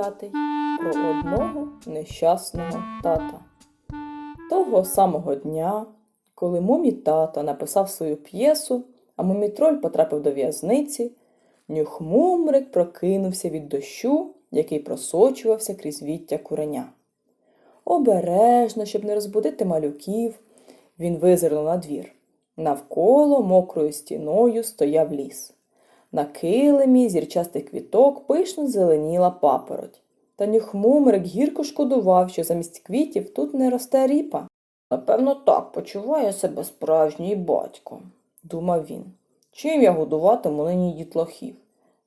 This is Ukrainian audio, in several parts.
дев'ятий про одного нещасного тата. Того самого дня, коли мумі тато написав свою п'єсу, а мумітроль потрапив до в'язниці, нюхмумрик прокинувся від дощу, який просочувався крізь віття куреня. Обережно, щоб не розбудити малюків, він визирнув на двір. Навколо мокрою стіною стояв ліс. На килимі зірчастих квіток пишно зеленіла папороть. Та нюхмумрик гірко шкодував, що замість квітів тут не росте ріпа. Напевно, так почуває себе справжній батько, думав він. Чим я годуватиму нині дітлахів?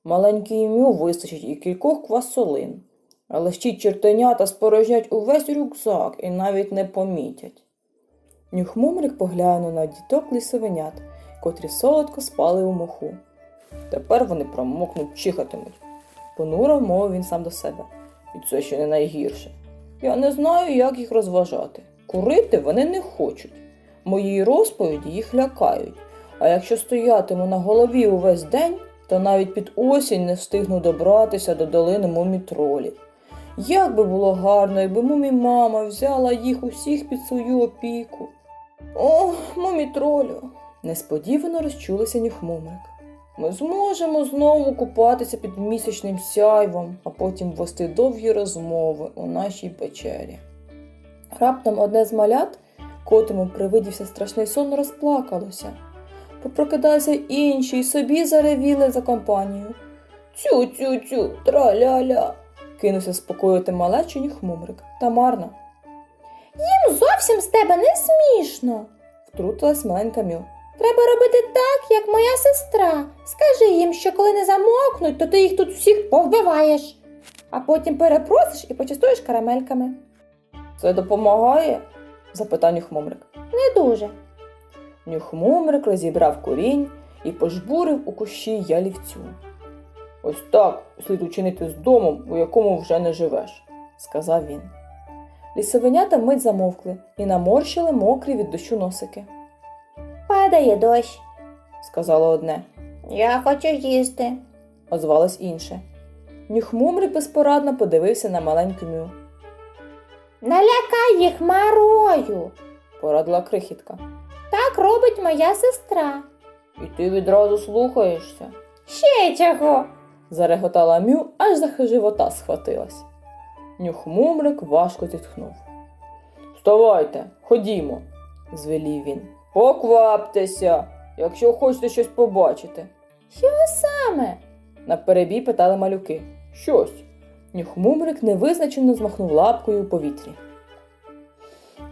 Маленький ім'ю вистачить і кількох квасолин, але ще чертенята спорожнять увесь рюкзак і навіть не помітять. Нюхмумрик поглянув на діток лісовенят, котрі солодко спали у моху. Тепер вони промокнуть, чихатимуть. Понуро мовив він сам до себе. І це ще не найгірше. Я не знаю, як їх розважати. Курити вони не хочуть. Мої розповіді їх лякають. А якщо стоятиму на голові увесь день, то навіть під осінь не встигну добратися до долини мумітролів. Як би було гарно, якби мумі-мама взяла їх усіх під свою опіку. О, мумітролю! Несподівано розчулися нюхмумрик. Ми зможемо знову купатися під місячним сяйвом, а потім вести довгі розмови у нашій печері. Раптом одне з малят, котрому привидівся страшний сон, розплакалося. Попрокидалися інші й собі заревіли за компанію. Цю цю цю, траля-ля. кинувся спокоїти малечу нюхмумрик. Та марно. Їм зовсім з тебе не смішно. Втрутилась маленька Мю. Треба робити так, як моя сестра. Скажи їм, що коли не замокнуть, то ти їх тут всіх повбиваєш, а потім перепросиш і почастуєш карамельками. Це допомагає? запитав нюхмумрик. Не дуже. Нюхмумрик розібрав корінь і пожбурив у кущі ялівцю. Ось так слід учинити з домом, у якому вже не живеш, сказав він. Лісовенята мить замовкли і наморщили мокрі від дощу носики, Падає дощ. сказало одне, Я хочу їсти. озвалось інше. Нюхмумрик безпорадно подивився на маленьку мю. Налякай їх марою. Порадила крихітка. Так робить моя сестра. І ти відразу слухаєшся, Ще чого? зареготала мю, аж за живота схватилась. Нюхмумрик важко зітхнув. Вставайте, ходімо, звелів він. Покваптеся, якщо хочете щось побачити. Що саме? Наперебій питали малюки. Щось. Нюхмумрик невизначено змахнув лапкою у повітрі.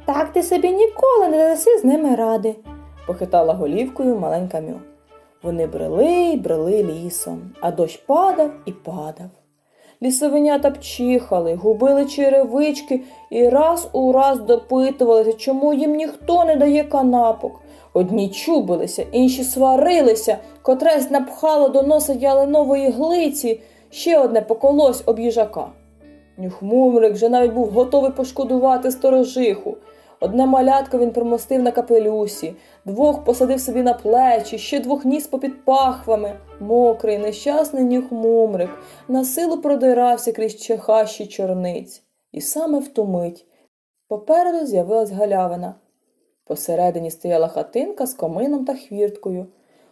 Так ти собі ніколи не даси з ними ради. похитала голівкою маленька мю. Вони брели й брели лісом, а дощ падав і падав. Лісовенята пчихали, губили черевички і раз у раз допитувалися, чому їм ніхто не дає канапок. Одні чубилися, інші сварилися, котресь напхало до носа ялинової глиці, ще одне поколось об їжака. Нюхмумрик вже навіть був готовий пошкодувати сторожиху. Одне малятко він примостив на капелюсі, двох посадив собі на плечі, ще двох ніс попід пахвами. Мокрий, нещасний нюхмумрик на силу продирався крізь чехащі чорниць. І саме в ту мить попереду з'явилась галявина. Посередині стояла хатинка з комином та хвірткою,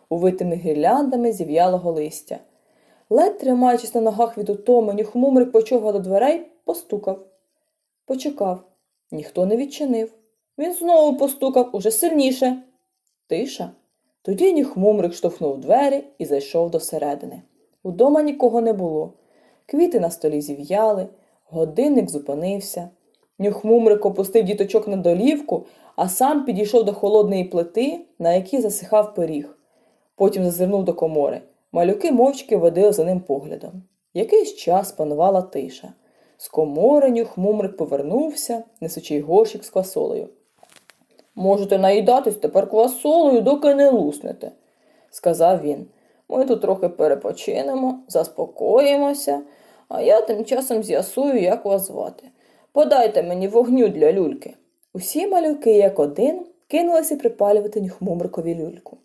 увитими гірляндами зів'ялого листя. Ледь тримаючись на ногах від утоми, нюхмумрик почовгав до дверей, постукав. Почекав. Ніхто не відчинив. Він знову постукав уже сильніше. Тиша. Тоді нюхмумрик штовхнув двері і зайшов до середини. Удома нікого не було. Квіти на столі зів'яли, годинник зупинився. Нюхмумрик опустив діточок на долівку, а сам підійшов до холодної плити, на якій засихав пиріг. Потім зазирнув до комори. Малюки мовчки водили за ним поглядом. Якийсь час панувала тиша. З комори нюхмумрик повернувся, несучи горщик з квасолею. Можете наїдатись тепер квасолею, доки не луснете, сказав він. Ми тут трохи перепочинемо, заспокоїмося, а я тим часом з'ясую, як вас звати. Подайте мені вогню для люльки. Усі малюки, як один, кинулися припалювати нюхмумрикові люльку.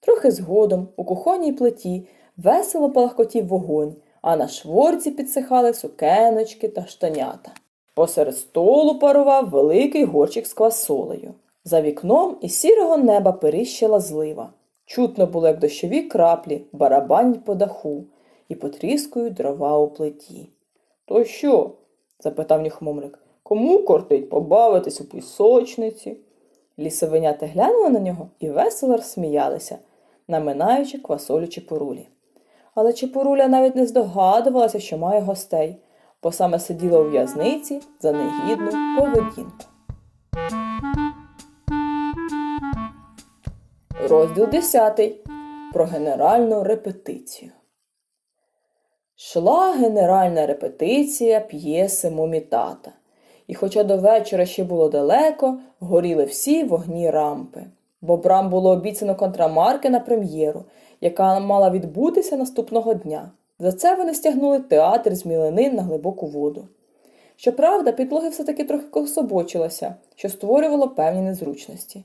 Трохи згодом у кухонній плиті весело палахкотів вогонь, а на шворці підсихали сукеночки та штанята. Посеред столу парував великий горчик з квасолею. За вікном із сірого неба періщила злива. Чутно було, як дощові краплі барабанять по даху і потріскують дрова у плиті. То що? запитав ніхмумрик. Кому кортить побавитись у пісочниці? Лісовиняти глянули на нього і весело розсміялися, наминаючи квасолю чепурулі. Але чепуруля навіть не здогадувалася, що має гостей, бо саме сиділа у в'язниці за негідну поведінку. Розділ 10. Про генеральну репетицію. Шла генеральна репетиція п'єси Мумітата. І хоча до вечора ще було далеко, горіли всі вогні рампи. Бо брам було обіцяно контрамарки на прем'єру, яка мала відбутися наступного дня. За це вони стягнули театр з мілянин на глибоку воду. Щоправда, підлоги все-таки трохи кособочилася, що створювало певні незручності.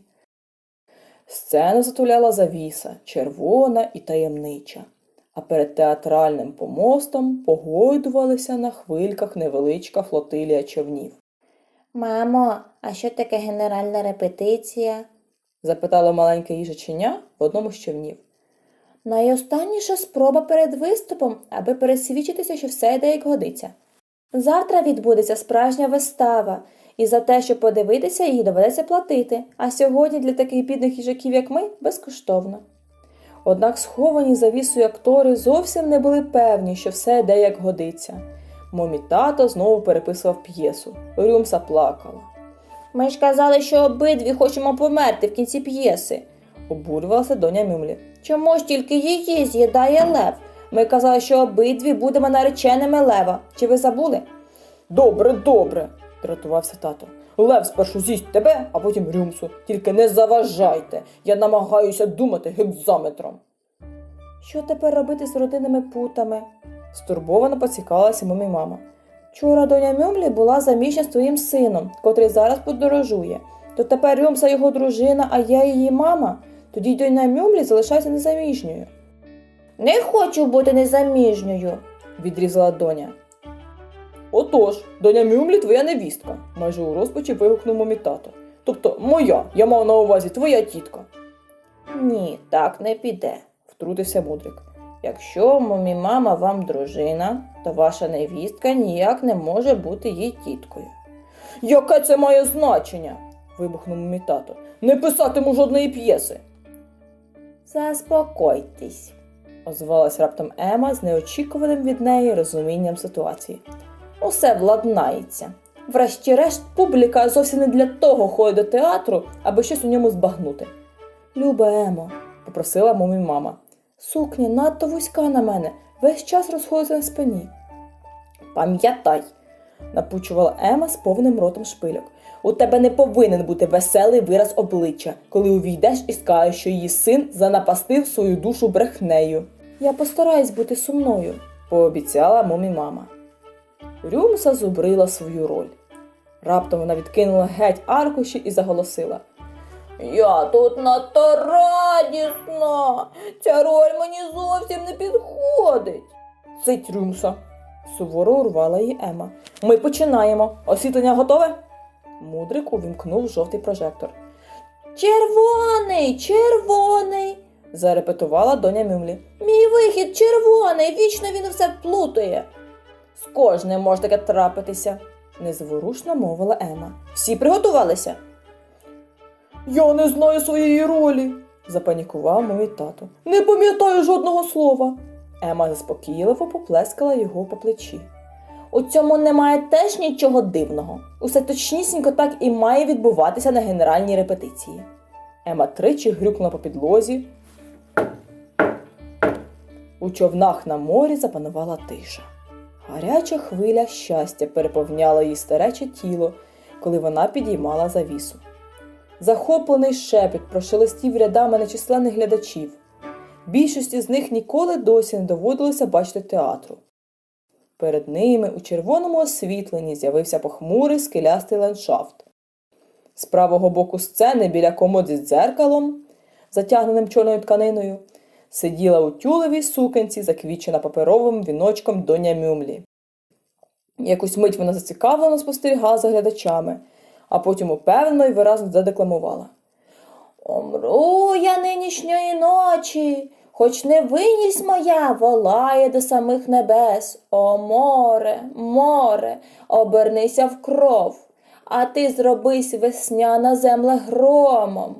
Сцену затуляла завіса, червона і таємнича, а перед театральним помостом погойдувалися на хвильках невеличка флотилія човнів. Мамо, а що таке генеральна репетиція? запитало маленьке їжаченя в одному з човнів. Найостанніша спроба перед виступом, аби пересвідчитися, що все йде як годиться. Завтра відбудеться справжня вистава, і за те, щоб подивитися, її доведеться платити, а сьогодні для таких бідних їжаків, як ми, безкоштовно. Однак сховані завісою актори зовсім не були певні, що все йде як годиться. Момі тато знову переписував п'єсу. Рюмса плакала. Ми ж казали, що обидві хочемо померти в кінці п'єси. Обурювалася доня Мюмлі. Чому ж тільки її з'їдає лев? Ми казали, що обидві будемо нареченими лева. Чи ви забули? Добре, добре, дратувався тато. Лев спершу з'їсть тебе, а потім рюмсу. Тільки не заважайте. Я намагаюся думати гекзаметром. Що тепер робити з родинними путами? Стурбовано поцікалася мамі мама. Вчора доня Мюмлі була заміжня з твоїм сином, котрий зараз подорожує. То тепер Рюмса його дружина, а я її мама. Тоді доня Мюмлі залишається незаміжньою. Не хочу бути незаміжньою. відрізала доня. Отож, доня Мюмлі твоя невістка, майже у розпачі вигукнув мамі тато. Тобто моя, я мав на увазі твоя тітка, Ні, так не піде. втрутився мудрик. Якщо мамі мама вам дружина, то ваша невістка ніяк не може бути її тіткою. Яке це має значення? вибухнув мамі тато. Не писатиму жодної п'єси. Заспокойтесь. озвалась раптом Ема з неочікуваним від неї розумінням ситуації. Усе владнається. Врешті-решт, публіка зовсім не для того ходить до театру, аби щось у ньому збагнути. Люба Емо, Попросила мамі мама. сукня надто вузька на мене, весь час розходиться на спині. Пам'ятай, напучувала Ема з повним ротом шпильок. У тебе не повинен бути веселий вираз обличчя, коли увійдеш і скажеш, що її син занапастив свою душу брехнею, Я постараюсь бути сумною. пообіцяла мамі мама. Рюмса зубрила свою роль. Раптом вона відкинула геть аркуші і заголосила. Я тут надто радісна. Ця роль мені зовсім не підходить. Цить Рюмса. Суворо урвала її Ема. Ми починаємо. Освітлення готове? Мудрик увімкнув жовтий прожектор. Червоний, червоний. Зарепетувала доня Мюмлі. Мій вихід червоний, вічно він все плутає. З кожним може таке трапитися, незворушно мовила Ема. Всі приготувалися. Я не знаю своєї ролі, запанікував мій тато. Не пам'ятаю жодного слова. Ема заспокійливо поплескала його по плечі. У цьому немає теж нічого дивного. Усе точнісінько так і має відбуватися на генеральній репетиції. Ема тричі грюкнула по підлозі. У човнах на морі запанувала тиша. Гаряча хвиля щастя переповняла її старече тіло, коли вона підіймала завісу. Захоплений шепіт прошелестів рядами нечисленних глядачів. Більшості з них ніколи досі не доводилося бачити театру. Перед ними у червоному освітленні з'явився похмурий скелястий ландшафт. З правого боку сцени біля комоди з дзеркалом, затягненим чорною тканиною, сиділа у тюлевій сукенці, заквічена паперовим віночком доня Мюмлі. Якусь мить вона зацікавлено спостерігала за глядачами, а потім упевнено і виразно задекламувала. Омру я нинішньої ночі, хоч невинність моя волає до самих небес. О море, море, обернися в кров, а ти зробись весняна земле громом.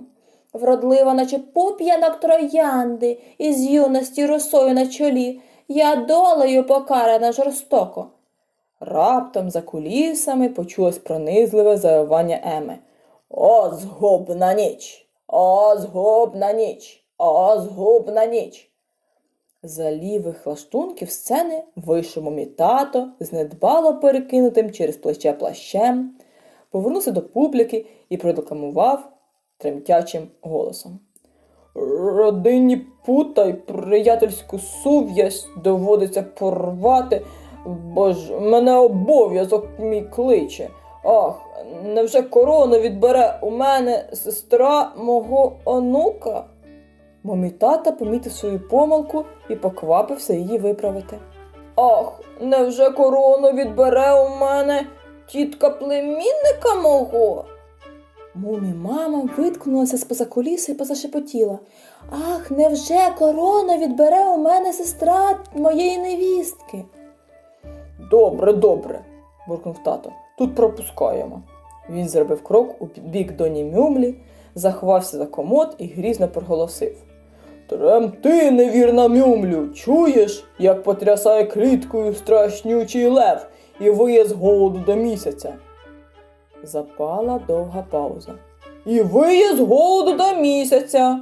Вродлива, наче пуп'янок троянди, із юності росою на чолі, я долею покарана жорстоко. Раптом за кулісами почулось пронизливе завивання Еми. О, згубна ніч! О, згубна ніч! О, згубна ніч! За лівих лаштунків сцени вийшов мій тато з недбало перекинутим через плече плащем, повернувся до публіки і продекламував тремтячим голосом. Родинні пута й приятельську сув'ясть доводиться порвати, бо ж мене обов'язок мій кличе. Ах, невже корону відбере у мене сестра мого онука? Момі тата помітив свою помилку і поквапився її виправити. Ах, невже корону відбере у мене тітка племінника мого? Мумі мама виткнулася з-поза куліси і позашепотіла. Ах, невже корона відбере у мене сестра моєї невістки? Добре, добре, буркнув тато. Тут пропускаємо. Він зробив крок у бік доні Мюмлі, заховався за комод і грізно проголосив. Тремти, невірна Мюмлю, чуєш, як потрясає кліткою страшнючий лев і виє з голоду до місяця. Запала довга пауза. І виє з голоду до місяця.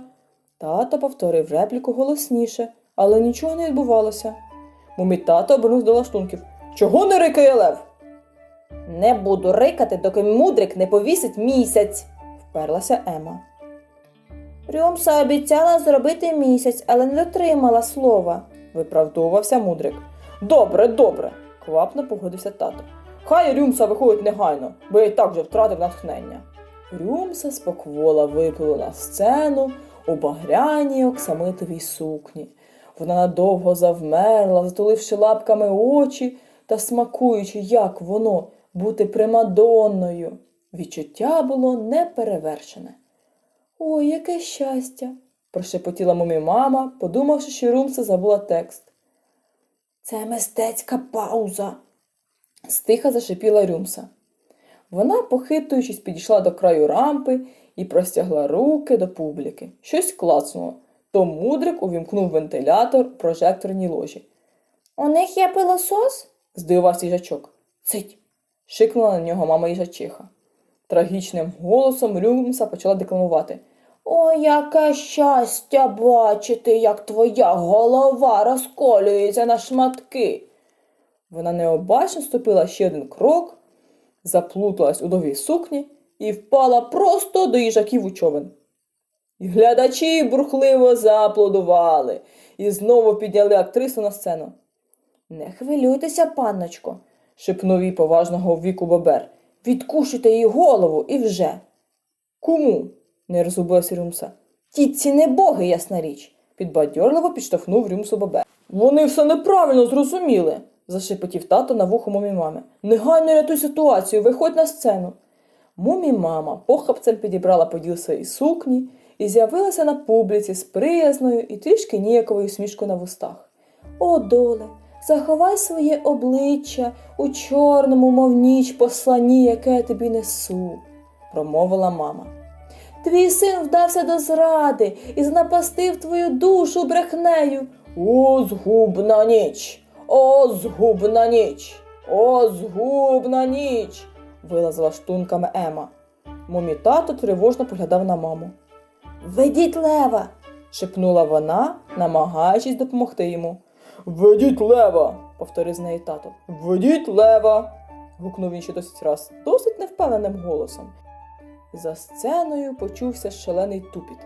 Тато повторив репліку голосніше, але нічого не відбувалося. Мумі тато обернувся до лаштунків. Чого не рикає лев? Не буду рикати, доки мудрик не повісить місяць, вперлася Ема. Рюмса обіцяла зробити місяць, але не дотримала слова. виправдовувався мудрик. Добре, добре, квапно погодився тато. Хай Рюмса виходить негайно, бо я й так вже втратив натхнення. Рюмса споквола виплила на сцену у багряній оксамитовій сукні. Вона надовго завмерла, затуливши лапками очі та смакуючи, як воно бути примадонною. Відчуття було неперевершене. Ой, яке щастя! прошепотіла мумі мама, подумавши, що Румса забула текст. Це мистецька пауза. стиха зашипіла Рюмса. Вона, похитуючись, підійшла до краю рампи і простягла руки до публіки. Щось клацнуло. То мудрик увімкнув вентилятор в прожекторній ложі. У них є пилосос? здивувався їжачок. Цить. шикнула на нього мама їжачиха. Трагічним голосом Рюмса почала декламувати. О, яке щастя бачити, як твоя голова розколюється на шматки. Вона необачно ступила ще один крок, заплуталась у довгій сукні і впала просто до їжаків у човен. Глядачі бурхливо зааплодували і знову підняли актрису на сцену. Не хвилюйтеся, панночко. шепнув їй поважного віку бобер. Відкушуйте їй голову і вже. Кому? Не розгубилася Рюмса. Тітці не боги, ясна річ. Підбадьорливо підштовхнув Рюмсу бобер. Вони все неправильно зрозуміли, зашепотів тато на вухо мумі мами. Негайно рятуй ситуацію, виходь на сцену. Мумі мама похапцем підібрала поділ своєї сукні і з'явилася на публіці з приязною і трішки ніяковою смішкою на вустах. О, доле, заховай своє обличчя у чорному, мов ніч посланні, яке я тобі несу. промовила мама. Твій син вдався до зради і знапастив твою душу брехнею. О, згубна ніч! О, згубна ніч! О, згубна ніч! вилазила штунками Ема. Мумі тато тривожно поглядав на маму. Ведіть лева. шепнула вона, намагаючись допомогти йому. Ведіть лева, повторив з неї тато. Ведіть лева. гукнув він ще досить раз, досить невпевненим голосом. За сценою почувся шалений тупіт.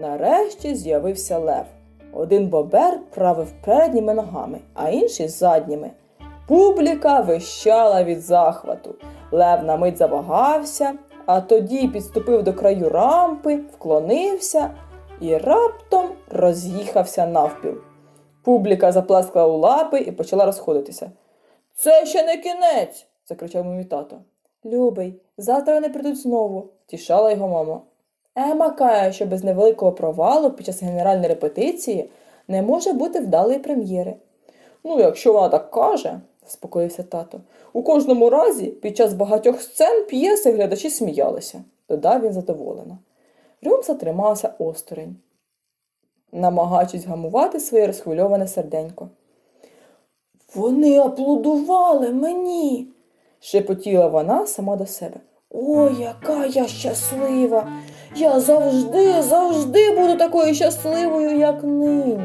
Нарешті з'явився лев. Один бобер правив передніми ногами, а інший задніми. Публіка вищала від захвату. Лев на мить завагався, а тоді підступив до краю рампи, вклонився і раптом роз'їхався навпіл. Публіка заплескала у лапи і почала розходитися. Це ще не кінець. закричав мій тато. Любий, завтра вони прийдуть знову, тішала його мама. Ема каже, що без невеликого провалу під час генеральної репетиції не може бути вдалої прем'єри. Ну, якщо вона так каже, заспокоївся тато. У кожному разі під час багатьох сцен п'єси глядачі сміялися, додав він задоволено. Рюм затримався осторонь, намагаючись гамувати своє розхвильоване серденько. Вони аплодували мені, шепотіла вона сама до себе. Ой, яка я щаслива! Я завжди, завжди буду такою щасливою, як нині.